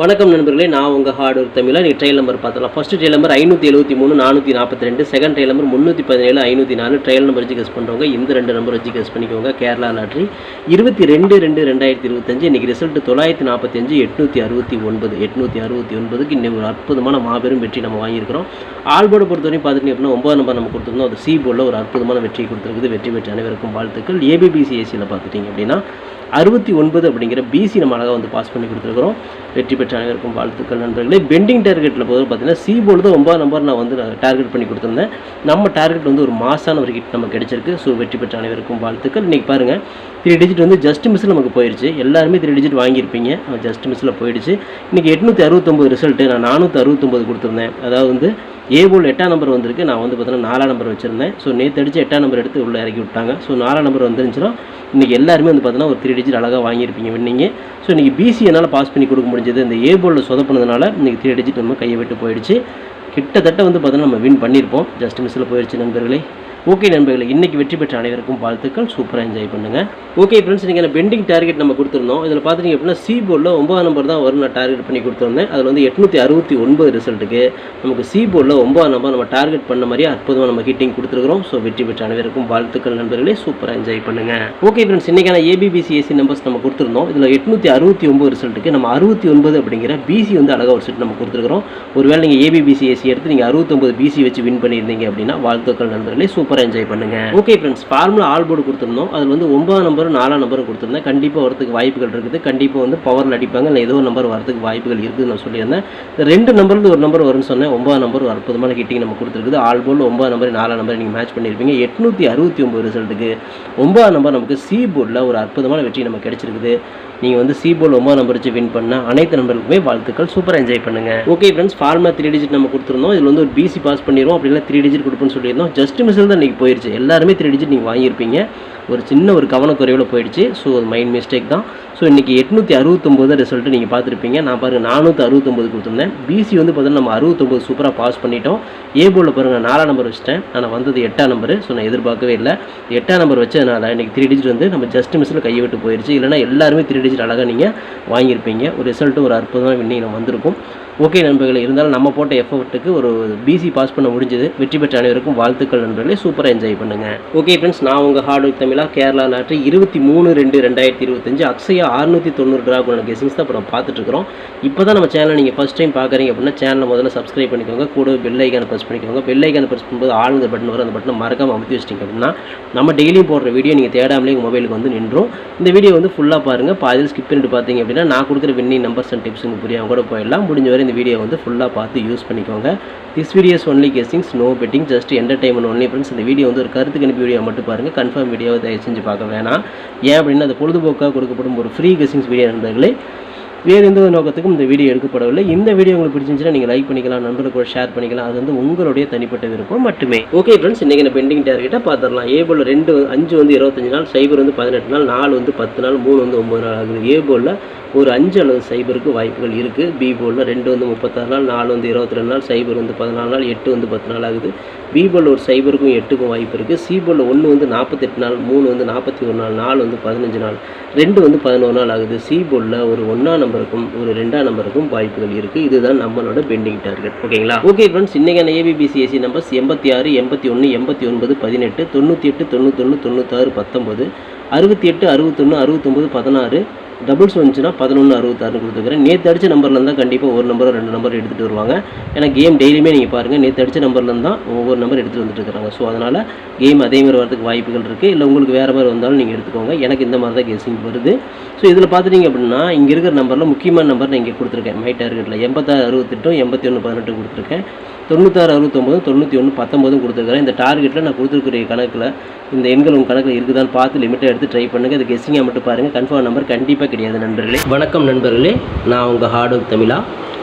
வணக்கம் நண்பர்களே நான் உங்கள் ஹார்ட் ஒர்க் தமிழா நீ ட்ரையல் நம்பர் பார்த்துக்கலாம் ஃபஸ்ட்டு ட்ரையல் நம்பர் ஐநூற்றி எழுபத்தி மூணு நானூற்றி நாற்பத்தி ரெண்டு. செகண்ட் ட்ரையல் நம்பர் முந்நூற்றி பதினேழு ஐநூற்றி நாலு. ட்ரையல் நம்பர் வச்சு கெஸ் பண்ணுறவங்க இந்த ரெண்டு நம்பர் வச்சு கெஸ் பண்ணிக்கோங்க. கேரளா லாட்ரி இருபத்தி ரெண்டு ரெண்டு ரெண்டாயிரத்தி இருபத்தஞ்சு. இன்றைக்கி ரிசல்ட் தொள்ளாயிரத்தி நாற்பத்தஞ்சு எட்நூற்றி அறுபத்தி ஒன்பது. எட்நூற்றி அறுபத்தி ஒன்பதுக்கு இன்னும் ஒரு அற்புதமான மாபெரும் வெற்றி நம்ம வாங்கியிருக்கிறோம். ஆல்போர்டு பொறுத்தவரையும் பார்த்துட்டீங்க அப்படின்னா ஒன்பது நம்பர் நம்ம கொடுத்துருந்தோம். அது சி போர்டில் ஒரு அற்புதமான வெற்றி கொடுத்துருக்குது. வெற்றி பெற்ற அனைவருக்கும் வாழ்த்துக்கள். ஏபிபிசிஏசியில் பார்த்துட்டிங்க அப்படின்னா அறுபத்தி ஒன்பது அப்படிங்கிற பிசி நம்ம அழகாக வந்து பாஸ் பண்ணி கொடுத்துருக்குறோம். வெற்றி பெற்ற அனைவருக்கும் வாழ்த்துக்கள் நண்பர்களே. பெண்டிங் டார்கெட்டில் போது பார்த்தீங்கன்னா சி போர்டு தான் ஒன்பது நம்பர் நான் வந்து டார்கெட் பண்ணி கொடுத்துருந்தேன். நம்ம டார்கெட் வந்து ஒரு மாசான ஒரு ஹிட் நமக்கு கிடைச்சிருக்கு. ஸோ வெற்றி பெற்ற அனைவருக்கும் வாழ்த்துக்கள். இன்றைக்கி பாருங்கள் த்ரீ டிஜிட் வந்து ஜஸ்ட் மிஸ்ஸில் நமக்கு போயிடுச்சு எல்லாருமே த்ரீ டிஜிட் வாங்கியிருப்பீங்க. ஜஸ்ட் மிஸ்ஸில் போயிடுச்சு. இன்றைக்கி எட்நூற்றி அறுபத்தொம்பது ரிசல்ட்டு நான் நானூற்றி அறுபத்தொம்பது கொடுத்துருந்தேன். அதாவது வந்து ஏ போல் எட்டாம் நம்பர் வந்திருக்கு. நான் வந்து பார்த்தீங்கன்னா நாலாம் நம்பர் வச்சுருந்தேன். ஸோ நேற்று அடிச்சு எட்டாம் நம்பர் எடுத்து உள்ளே இறக்கி விட்டாங்க. ஸோ நாலாம் நம்பர் வந்துருந்துச்சுன்னா இன்றைக்கி எல்லாருமே வந்து பார்த்தீங்கன்னா ஒரு த்ரீ டிஜிட் அழகாக வாங்கியிருப்பீங்க வின்னீங்க ஸோ இன்றைக்கி பிசி என்னால் பாஸ் பண்ணி கொடுக்க முடிஞ்சது. இந்த ஏ போலில் சொதப்பினதுனால இன்றைக்கி த்ரீ டிஜிட் நம்ம கையை விட்டு போயிடுச்சு. கிட்டத்தட்ட வந்து பார்த்தீங்கன்னா நம்ம வின் பண்ணியிருப்போம். ஜஸ்ட் மிஸ்ஸில் போயிடுச்சு நண்பர்களே. ஓகே நண்பர்களை இன்றைக்கி வெற்றி பெற்ற அனைவருக்கும் வாழ்த்துக்கள். சூப்பராக என்ஜாய் பண்ணுங்கள் ஓகே ஃப்ரெண்ட்ஸ் நீங்கள் பெண்டிங் டார்கெட் நம்ம கொடுத்துருந்தோம். இதில் பார்த்துட்டீங்க அப்படின்னா சி போர்டில் ஒன்பதாம் நம்பர் தான் வரும் நான் டார்கெட் பண்ணி கொடுத்துருந்தேன். அதில் வந்து எட்நூற்றி அறுபத்தி ஒன்பது ரிசல்ட்டுக்கு நமக்கு சி போர்டில் ஒன்பதாம் நம்பர் நம்ம டார்கெட் பண்ண மாதிரி அற்புதமாக நம்ம ஹிட்டிங் கொடுத்துருக்குறோம். ஸோ வெற்றி பெற்ற அனைவருக்கும் வாழ்த்துக்கள் நண்பர்களே. சூப்பராக என்ஜாய் பண்ணுங்கள் ஓகே ஃப்ரெண்ட்ஸ் இன்றைக்கான ஏபிபிசிஎஸ்சி நம்பர்ஸ் நம்ம கொடுத்துருந்தோம். இதில் எட்நூற்றி அறுபத்தி ஒம்பது ரிசல்ட்டுக்கு நம்ம அறுபத்தி ஒன்பது அப்படிங்கிற பிசி வந்து அழகாக ஒரு செட் நம்ம கொடுத்துருக்குறோம். ஒருவேளை நீங்கள் ஏபிபிசி ஏசி எடுத்து நீங்கள் அறுபத்தொம்பது பிசி வச்சு வின் பண்ணியிருந்தீங்க அப்படின்னா வாழ்த்துக்கள் நண்பர்களே. சூப்பர் சூப்பராக என்ஜாய் பண்ணுங்கள் okay friends formula all board கொடுத்துருந்தோம். அதில் வந்து ஒன்பதாம் நம்பரும் நாலாம் நம்பரும் கொடுத்துருந்தேன். கண்டிப்பாக வரதுக்கு வாய்ப்புகள் இருக்குது. கண்டிப்பாக வந்து பவரில் அடிப்பாங்க. இல்லை ஏதோ ஒரு நம்பர் வரதுக்கு வாய்ப்புகள் இருக்குதுன்னு நான் சொல்லியிருந்தேன். இந்த ரெண்டு நம்பர்லேருந்து ஒரு நம்பர் வரும்னு சொன்னேன். ஒன்பதாம் நம்பர் ஒரு அற்புதமான கிட்டிங் நம்ம கொடுத்துருக்குது. ஆல் போர்டில் ஒன்பதாம் நம்பர் நாலாம் நம்பர் நீங்கள் மேட்ச் பண்ணியிருப்பீங்க. எட்நூற்றி அறுபத்தி ஒம்பது ரிசல்ட்டுக்கு ஒன்பதாம் நம்பர் நமக்கு சி போர்டில் ஒரு அற்புதமான வெற்றி நமக்கு கிடச்சிருக்குது. நீங்கள் வந்து சீபோல் ஒம்பது நம்பர் வச்சு வின் பண்ண அனைத்து நம்பருக்குமே வாழ்த்துக்கள். சூப்பராக என்ஜாய் பண்ணுங்கள் okay friends pharma three digit நம்ம கொடுத்துருந்தோம். இதில் வந்து ஒரு பிசி பாஸ் பண்ணிடுவோம். அப்படின்னா த்ரீ டிஜிட் கொடுப்போம்னு சொல்லியிருந்தோம். ஜஸ்ட் மிஸ்ஸில் தான் இன்றைக்கி போயிடுச்சு எல்லாருமே த்ரீ டிஜிட் நீங்கள் வாங்கியிருப்பீங்க. ஒரு சின்ன ஒரு கவனக்குறைவில் போயிடுச்சு. ஸோ அது மைண்ட் மிஸ்டேக் தான். ஸோ இன்றைக்கி எட்நூற்றி அறுபத்தொம்போது ரிசல்ட்டு நீங்கள் பார்த்துருப்பீங்க. நான் பாருங்கள் நானூற்றி அறுபத்தொம்போது கொடுத்துருந்தேன். பிசி வந்து பார்த்தீங்கன்னா நம்ம அறுபத்தொம்போது சூப்பராக பாஸ் பண்ணிட்டோம். ஏ போர்டில் பாருங்கள் நாலாம் நம்பர் வச்சிட்டேன். நான் வந்தது எட்டாம் நம்பர் ஸோ நான் எதிர்பார்க்கவே இல்லை. எட்டாம் நம்பர் வச்சதுனால இன்றைக்கி த்ரீ டிஜிட் வந்து நம்ம ஜஸ்ட் மிஸ்ஸில் கையை விட்டு போயிடுச்சு இல்லைனா எல்லாருமே த்ரீ டிஜிட் அழகாக நீங்கள் வாங்கியிருப்பீங்க. ஒரு ரிசல்ட்டு ஒரு அற்புதமாக வின்னிங் நம்ம வந்திருக்கும். ஓகே நண்பர்களே இருந்தாலும் நம்ம போட்ட எஃபர்ட்டுக்கு ஒரு பிசி பாஸ் பண்ண முடிஞ்சது. வெற்றி பெற்ற அனைவருக்கும் வாழ்த்துக்கள் நண்பர்களே சூப்பராக என்ஜாய் பண்ணுங்கள் ஓகே ஃப்ரெண்ட்ஸ் நான் உங்கள் ஹார்ட் ஒர்க் தமிழா கேரளா நாட்டு இருபத்தி மூணு ரெண்டு ரெண்டாயிரத்தி இருபத்தஞ்சு அக்ஸையா அறுநூற்றி தொண்ணூறு ட்ராகுன கெஸிங்ஸ் தான் அப்புறம் பார்த்துட்ருக்குறோம் இப்போ தான் நம்ம சேனலை நீங்கள் ஃபஸ்ட் டைம் பார்க்குறீங்க அப்படின்னா சேனலை முதல்ல சப்ஸ்கிரைப் பண்ணிக்கோங்க. கூட பெல் ஐக்கான ப்ரெஸ் பண்ணிக்கோங்க. பெல் ஐக்கான ப்ரெஸ் பண்ணும்போது ஆளுங்க பட்டன் வரும். அந்த பட்டனை மறக்காமல் அமுத்தி வச்சிட்டிங்க அப்படின்னா நம்ம டெய்லியும் போடுற வீடியோ நீங்கள் தேடாமலே உங்கள் மொபைலுக்கு வந்து நின்றோம். இந்த வீடியோ வந்து ஃபுல்லாக பாருங்கள் பாதியில் ஸ்கிப் பண்ணிட்டு பார்த்தீங்க அப்படின்னா நான் கொடுக்குற வின்னிங் நம்பர்ஸ் அண்ட் டிப்ஸ் உங்களுக்கு புரியாமல் கூட போயிடலாம். முடிஞ்ச வரை இந்த வீடியோ வந்து ஃபுல்லாக பார்த்து யூஸ் பண்ணிக்கோங்க. This videos only guessings no betting just entertainment only friends இந்த வீடியோ வந்து ஒரு கருத்து கணிப்பு வீடியோ மட்டும் பாருங்கள் கன்ஃபார்ம் வீடியோவை தயவு செஞ்சு பார்க்க வேணாம். ஏன் அப்படின்னா அது பொழுதுபோக்காக கொடுக்கப்படும் ஒரு ஃப்ரீ கெஸிங்ஸ் வீடியோ நண்பர்களே. வேறு எந்த ஒரு நோக்கத்துக்கும் இந்த வீடியோ எடுக்கப்படவில்லை. இந்த வீடியோ உங்களுக்கு பிடிச்சிருந்துச்சுன்னா நீங்கள் லைக் பண்ணிக்கலாம் நண்பர்களுக்கு கூட ஷேர் பண்ணிக்கலாம். அது வந்து உங்களுடைய தனிப்பட்ட விருப்பம் மட்டுமே. ஓகே ஃப்ரெண்ட்ஸ் இன்றைக்கி நான் பெண்டிங் டார்கெட்டாக பார்த்துடலாம். ஏ போல் ரெண்டு அஞ்சு வந்து இருபத்தஞ்சு நாள் சைபர் வந்து பதினெட்டு நாள் நாலு வந்து பத்து நாள் மூணு வந்து ஒம்பது நாள் ஆகுது. ஏ போலில் ஒரு அஞ்சு அல்லது சைபருக்கு வாய்ப்புகள் இருக்குது பி போலில் ரெண்டு வந்து முப்பத்தாறு நாள் நாலு வந்து இருபத்தி ரெண்டு நாள் சைபர் வந்து பதினாலு நாள் எட்டு வந்து பத்து நாள் ஆகுது. பி போலில் ஒரு சைபருக்கும் எட்டுக்கும் வாய்ப்பு இருக்குது சி போலில் ஒன்று வந்து நாற்பத்தெட்டு நாள் மூணு வந்து நாற்பத்தி ஒரு நாள் நாலு வந்து பதினஞ்சு நாள். ரெண்டு வந்து பதினோரு நாள் ஆகுது. சி போர்டில் ஒரு ஒன்றாம் நம்பருக்கும் ஒரு ரெண்டாம் நம்பருக்கும் வாய்ப்புகள் இருக்குது இதுதான் நம்மளோட பெண்டிங் டார்கெட் ஓகேங்களா? ஓகே ஃப்ரெண்ட்ஸ் இன்றைக்கான ஏபிபிசிஎஸ்சி நம்பர்ஸ் எண்பத்தி ஆறு எண்பத்தி ஒன்று எண்பத்தி ஒன்பது பதினெட்டு தொண்ணூற்றி எட்டு தொண்ணூத்தொன்று தொண்ணூத்தாறு பத்தொம்பது அறுபத்தி எட்டு அறுபத்தொன்று அறுபத்தொம்பது பதினாறு டபுள்ஸ் வந்துச்சுன்னா பதினொன்று அறுபத்தாறு கொடுத்துருக்குறேன். நேற்று அடித்த நம்பரில் இருந்தால் கண்டிப்பாக ஒரு நம்பரோ ரெண்டு நம்பர் எடுத்துகிட்டு வருவாங்க. ஏன்னா கேம் டெய்லியுமே நீங்கள் பாருங்கள் நேற்று அடித்த நம்பர்லேருந்து தான் ஒவ்வொரு நம்பர் எடுத்துகிட்டு வந்துட்டு இருக்கிறாங்க ஸோ அதனால் கேம் அதே மாதிரி வரதுக்கு வாய்ப்புகள் இருக்குது இல்லை உங்களுக்கு வேறு மாதிரி வந்தாலும் நீங்கள் எடுத்துக்கோங்க. எனக்கு இந்த மாதிரி தான் கெஸிங் வருது. ஸோ இதில் பார்த்துட்டிங்க அப்படின்னா இங்கே இருக்கிற நம்பரில் முக்கியமான நம்பர் நான் இங்கே கொடுத்துருக்கேன். மை டார்கெட்டில் எண்பத்தாறு அறுபத்தெட்டும் எண்பத்தி ஒன்று பதினெட்டு கொடுத்துருக்கேன். தொண்ணூத்தாறு அறுபத்தொம்போதும் தொண்ணூற்றி ஒன்று பத்தொம்போதும் கொடுத்துருக்குறேன். இந்த டார்கெட்டில் நான் கொடுத்துருக்கிற கணக்கில் இந்த எண்கள் உங்கள் கணக்கில் இருக்குதான்னு பார்த்து லிமிட்டாக எடுத்து ட்ரை பண்ணுங்கள் அது கெஸ்ஸிங்காக மட்டும் பாருங்கள் கன்ஃபார்ம் நம்பர் கண்டிப்பாக கிடையாது நண்பர்களே. வணக்கம் நண்பர்களே. நான் உங்கள் ஹார்ட் ஒர்க் தமிழா.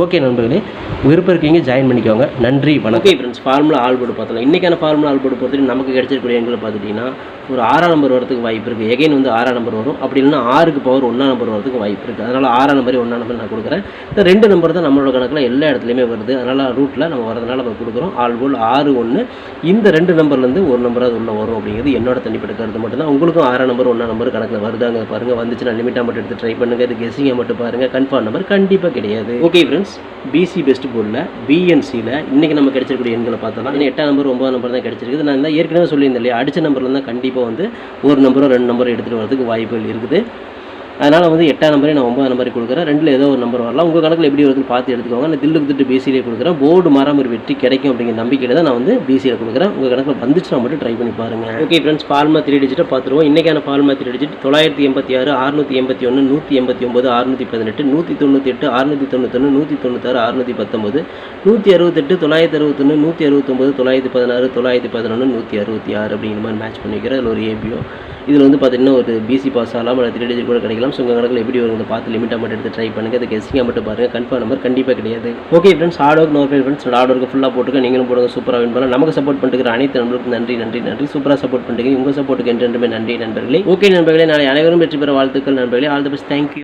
ஓகே நண்பர்களே விருப்பம் இருக்கீங்க ஜாயின் பண்ணிக்கோங்க. நன்றி வணக்கம். Okay friends formula all board பார்த்தலாம் இன்றைக்கான ஃபார்முலா ஆல் போர்டு பொறுத்தவரைக்கும் நமக்கு கிடைச்சிருக்கூடிய எங்களை பார்த்துட்டிங்கன்னா ஒரு ஆறாம் நம்பர் வரதுக்கு வாய்ப்பு இருக்குது எகைன் வந்து ஆறாம் நம்பர் வரும். அப்படி இல்லைன்னா ஆறுக்கு பவர் ஒன்றாம் நம்பர் வரதுக்கு வாய்ப்பு இருக்குது அதனால் ஆறாம் நம்பர் ஒன்றாம் நம்பர் நான் கொடுக்குறேன். இந்த ரெண்டு நம்பர் தான் நம்மளோட கணக்கில் எல்லா இடத்துலையுமே வருது. அதனால் ரூட்டில் நம்ம வரதுனால நம்ம கொடுக்குறோம். ஆல் போல் ஆறு ஒன்று இந்த ரெண்டு நம்பர்லேருந்து ஒரு நம்பராக உள்ள வரும் அப்படிங்கிறது என்னோட தனிப்பட்ட கருத்து மட்டும்தான். உங்களுக்கும் ஆறாம் நம்பர் ஒன்றாம் நம்பர் கணக்கில் வருதாங்க பாருங்கள் வந்துச்சுன்னா லிமிட்டாக மட்டும் எடுத்து ட்ரை பண்ணுங்கள் இது கெஸிங்கை மட்டும் பாருங்கள் கன்ஃபார்ம் நம்பர் கண்டிப்பாக கிடையாது. ஓகே ஃப்ரெண்ட்ஸ் பிசி பெஸ்ட் போர்டில் பிஎன்சியில் இன்றைக்கி நம்ம கிடைச்சிருக்கக்கூடிய எண்களை பார்த்தோம்னா இன்னும் எட்டாம் நம்பர் ஒம்பது நம்பர் தான் கிடைச்சிருக்குது. நான் தான் ஏற்கனவே சொல்லியிருந்தேன் இல்லையா அடித்த நம்பர்ல தான் கண்டிப்பாக வந்து ஒரு நம்பரோ ரெண்டு நம்பரோ எடுத்துகிட்டு வரதுக்கு வாய்ப்புகள் இருக்குது. அதனால் வந்து எட்டாம் நம்பரே நான் ஒன்பதாம் நம்பரே கொடுக்குறேன். ரெண்டில் ஏதோ ஒரு நம்பர் வரலாம். உங்கள் கணக்கில் எப்படி வருதுன்னு பார்த்து எடுத்துக்கோங்க. நான் தில்லுக்கு திட்டு பிசியிலே கொடுக்குறேன். போர்டு மாறாமல் ஒரு வெற்றி கிடைக்கும் அப்படிங்கிற நம்பிக்கையில் தான் நான் வந்து பிசியில் கொடுக்குறேன். உங்கள் கணக்கில் வந்துச்சுன்னா மட்டும் ட்ரை பண்ணி பாருங்கள் ஓகே ஃப்ரெண்ட்ஸ் ஃபார்மா த்ரீ டிஜிட்டை பார்த்துருவோம். இன்றைக்கான ஃபார்மா த்ரீ டிஜிட் தொள்ளாயிரத்தி எண்பத்தி ஆறு அறுநூற்றி எண்பத்தி ஒன்று நூற்றி எண்பத்தி ஒம்பது அறுநூற்றி பதினெட்டு நூற்றி தொண்ணூற்றி எட்டு அறுநூற்றி தொண்ணூத்தொன்று நூற்றி தொண்ணூத்தாறு அறுநூற்றி பத்தொம்பது நூற்றி அறுபத்தெட்டு தொள்ளாயிரத்தி அறுபத்தொன்று நூற்றி அறுபத்தொம்பது தொள்ளாயிரத்தி பதினாறு தொள்ளாயிரத்தி பதினொன்று நூற்றி அறுபத்தி ஆறு அப்படிங்கிற மாதிரி மேட்ச் பண்ணிக்கிறேன். அதில் ஒரு ஏபிஓ இதில் வந்து பார்த்திங்கன்னா ஒரு பிசி பாஸ் ஆகலாம். இல்லை த்ரீ டிஜிட் கூட கிடைக்கலாம். எக்ஸாம்ஸ் உங்கள் கணக்கில் எப்படி வருங்க பார்த்து லிமிட்டாக மட்டும் எடுத்து ட்ரை பண்ணுங்கள் அதுக்கு எஸ்சிங்காக மட்டும் பாருங்கள் கன்ஃபார்ம் நம்பர் கண்டிப்பாக கிடையாது. Okay friends hard work no friends hard work ஃபுல்லாக போட்டுக்க நீங்களும் போடுங்க. சூப்பராக வின் பண்ணலாம். நமக்கு சப்போர்ட் பண்ணிட்டு அனைத்து நண்பர்களுக்கும் நன்றி நன்றி நன்றி. சூப்பராக சப்போர்ட் பண்ணுறீங்க உங்கள் சப்போர்ட்டுக்கு என்றென்றுமே நன்றி நண்பர்களே. ஓகே நண்பர்களே. நாளை அனைவரும் வெற்றி பெற வாழ்த்துக்கள் நண்பர்களே. All the best thank you